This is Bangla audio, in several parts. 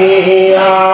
রাখিয়া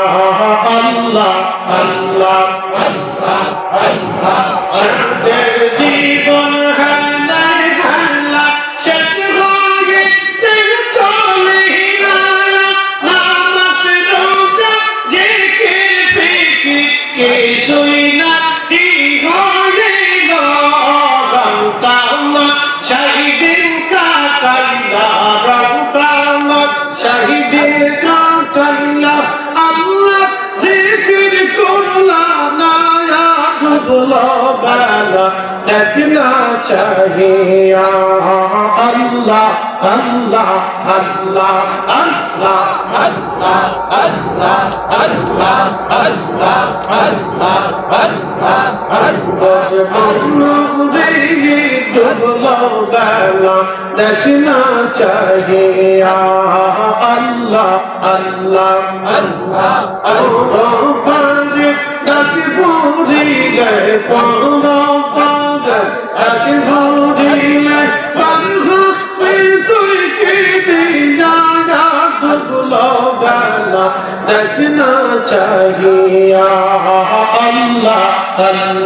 আল্লাহ আল্লাহ আল্লাহ আল্লাহ আল্লাহ আল্লাহ আল্লাহ আল্লাহ আল্লাহ আল্লাহ মনুরি ডুবলো বেলা দেখনা চাহিয়া আল্লাহ আল্লাহ আল্লাহ আল্লাহ পারে ডাকি বুঝিলে পাও পারে ডাকি বুঝিলে ইয়া আল্লাহ।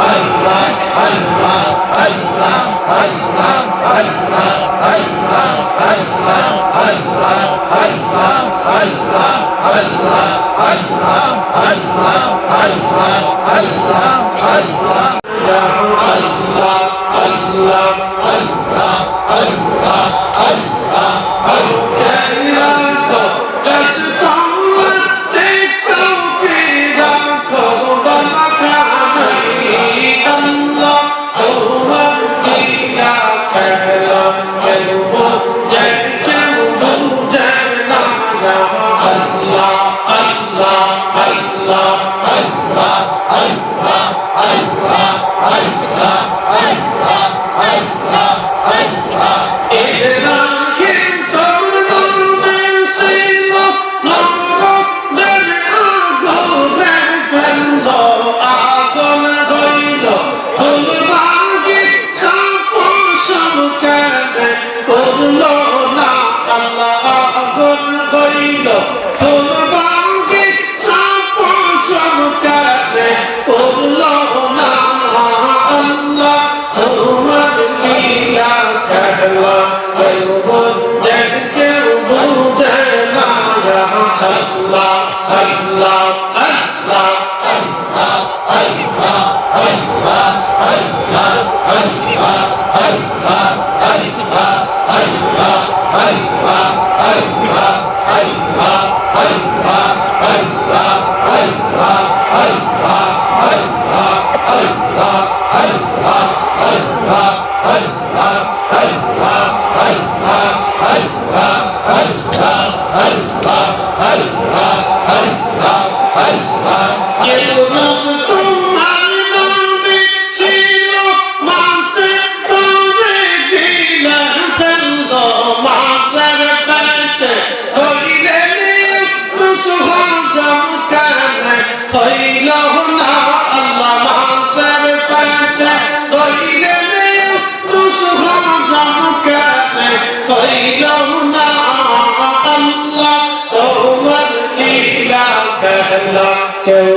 Allah Give us a কেউ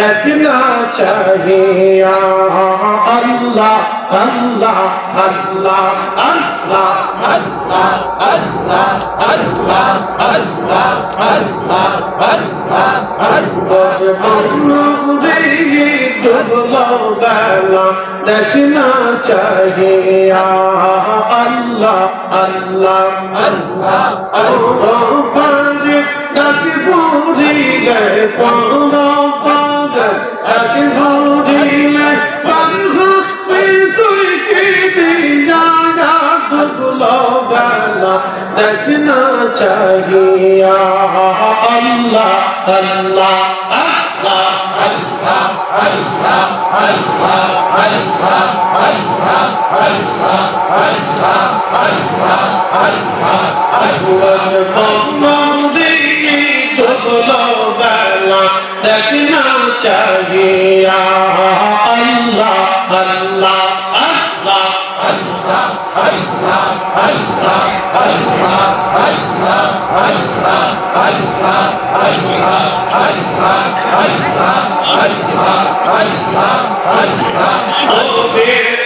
বেলা দেখনা চাহিয়া আল্লাহ আল্লাহ আল্লাহ আল্লাহ ডুবলো বেলা দেখনা চাহিয়া আল্লাহ আল্লাহ আল্লাহ পাঁচ ডাকি চাহিয়া। আল্লাহ আল্লাহ আল্লাহ দেখনা চাহিয়া। Oh, dear.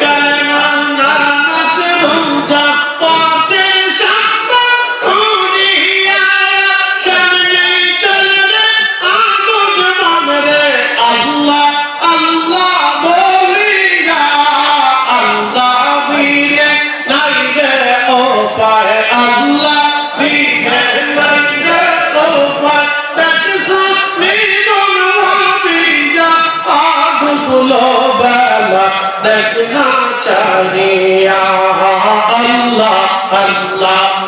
देखना चाहिए अल्लाह अल्लाह अल्लाह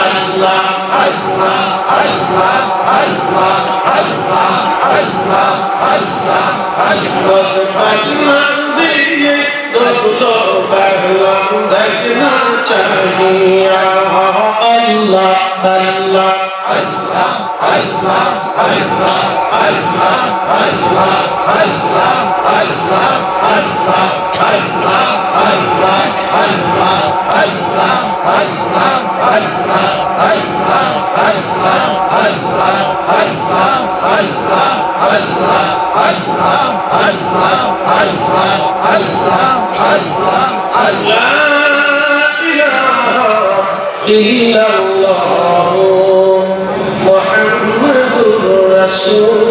अल्लाह अल्लाह अल्लाह अल्लाह अल्लाह अल्लाह अल्लाह अल्लाह पढ़ना दिए दोलो पहला देखना चाहिए अल्लाह अल्लाह अल्लाह अल्लाह अल्लाह अल्लाह अल्लाह अल्लाह إلا الله محمد رسول